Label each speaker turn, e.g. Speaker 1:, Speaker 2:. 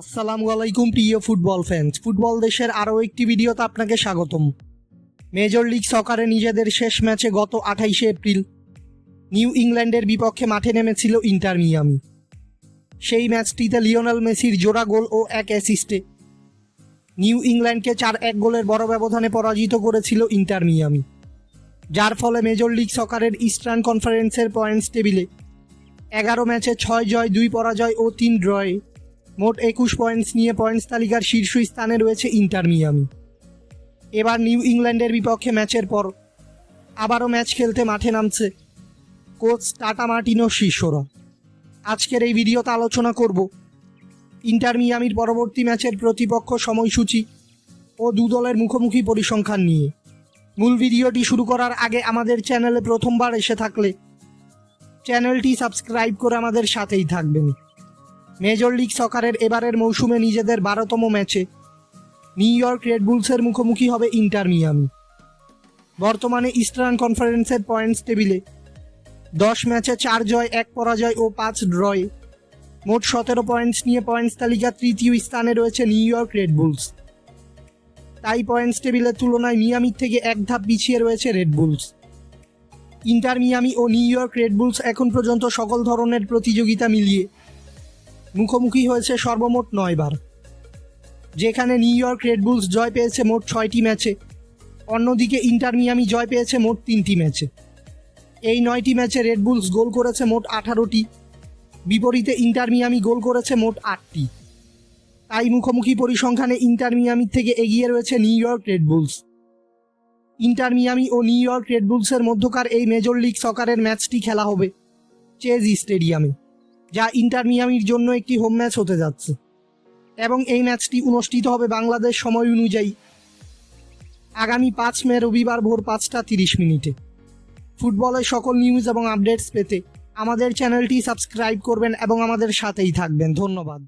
Speaker 1: আসসালামু আলাইকুম, প্রিয় ফুটবল ফ্যান্স ফুটবল দেশের আরও একটি ভিডিওতে আপনাকে স্বাগতম। মেজর লিগ সকারে নিজেদের শেষ ম্যাচে গত আঠাইশে এপ্রিল নিউ ইংল্যান্ডের বিপক্ষে মাঠে নেমেছিল ইন্টার মিয়ামি। সেই ম্যাচটিতে লিওনেল মেসির জোড়া গোল ও এক অ্যাসিস্টে নিউ ইংল্যান্ডকে চার এক গোলের বড় ব্যবধানে পরাজিত করেছিল ইন্টার মিয়ামি। যার ফলে মেজর লিগ সকারের ইস্টার্ন কনফারেন্সের পয়েন্টস টেবিলে এগারো ম্যাচে ছয় জয়, দুই পরাজয় ও তিন ড্রয়ে মোট একুশ পয়েন্টস নিয়ে পয়েন্টস তালিকার শীর্ষ স্থানে রয়েছে ইন্টার মিয়ামি। এবার নিউ ইংল্যান্ডের বিপক্ষে ম্যাচের পর আবারও ম্যাচ খেলতে মাঠে নামছে কোচ টাটা মার্টিনো শিষ্যরা আজকের এই ভিডিওতে আলোচনা করব ইন্টার মিয়ামির পরবর্তী ম্যাচের প্রতিপক্ষ সময়সূচি ও দু দলের মুখোমুখি পরিসংখ্যান নিয়ে। মূল ভিডিওটি শুরু করার আগে আমাদের চ্যানেলে প্রথমবার এসে থাকলে চ্যানেলটি সাবস্ক্রাইব করে আমাদের সাথেই থাকবেন। মেজর লিগ সকারের এবারের মৌসুমে নিজেদের বারোতম ম্যাচে। নিউ ইয়র্ক রেডবুলসের মুখোমুখি হবে ইন্টার মিয়ামি। বর্তমানে ইস্টার্ন কনফারেন্সের পয়েন্টস টেবিলে। দশ ম্যাচে চার জয়, এক পরাজয় ও পাঁচ ড্রয়ে। মোট সতেরো পয়েন্টস নিয়ে পয়েন্টস তালিকা তৃতীয় স্থানে রয়েছে নিউ ইয়র্ক রেডবুলস তাই পয়েন্টস টেবিলের তুলনায় মিয়ামির থেকে এক ধাপ পিছিয়ে রয়েছে রেডবুলস ইন্টার মিয়ামি ও নিউ ইয়র্ক রেডবুলস এখন পর্যন্ত সকল ধরনের প্রতিযোগিতা মিলিয়ে মুখোমুখি হয়েছে সর্বমোট নয়বার। যেখানে নিউ ইয়র্ক রেডবুলস জয় পেয়েছে মোট ছয়টি ম্যাচে। অন্যদিকে ইন্টার মিয়ামি জয় পেয়েছে মোট তিনটি ম্যাচে। এই নয়টি ম্যাচে রেডবুলস গোল করেছে মোট আঠারোটি। বিপরীতে ইন্টার মিয়ামি গোল করেছে মোট আটটি। তাই মুখোমুখি পরিসংখ্যানে ইন্টার মিয়ামির থেকে এগিয়ে রয়েছে New York Red Bulls Inter Miami ও নিউ ইয়র্ক রেডবুলসের মধ্যকার এই মেজর লিগ সকারের ম্যাচটি খেলা হবে চেজ স্টেডিয়ামে। যা ইন্টার মিয়ামির জন্য একটি হোম ম্যাচ হতে যাচ্ছে। এবং এই ম্যাচটি অনুষ্ঠিত হবে বাংলাদেশ সময় অনুযায়ী আগামী পাঁচ মে, রবিবার ভোর পাঁচটা তিরিশ মিনিটে। ফুটবলের সকল নিউজ এবং আপডেটস পেতে আমাদের চ্যানেলটি সাবস্ক্রাইব করবেন এবং আমাদের সাথেই থাকবেন। ধন্যবাদ।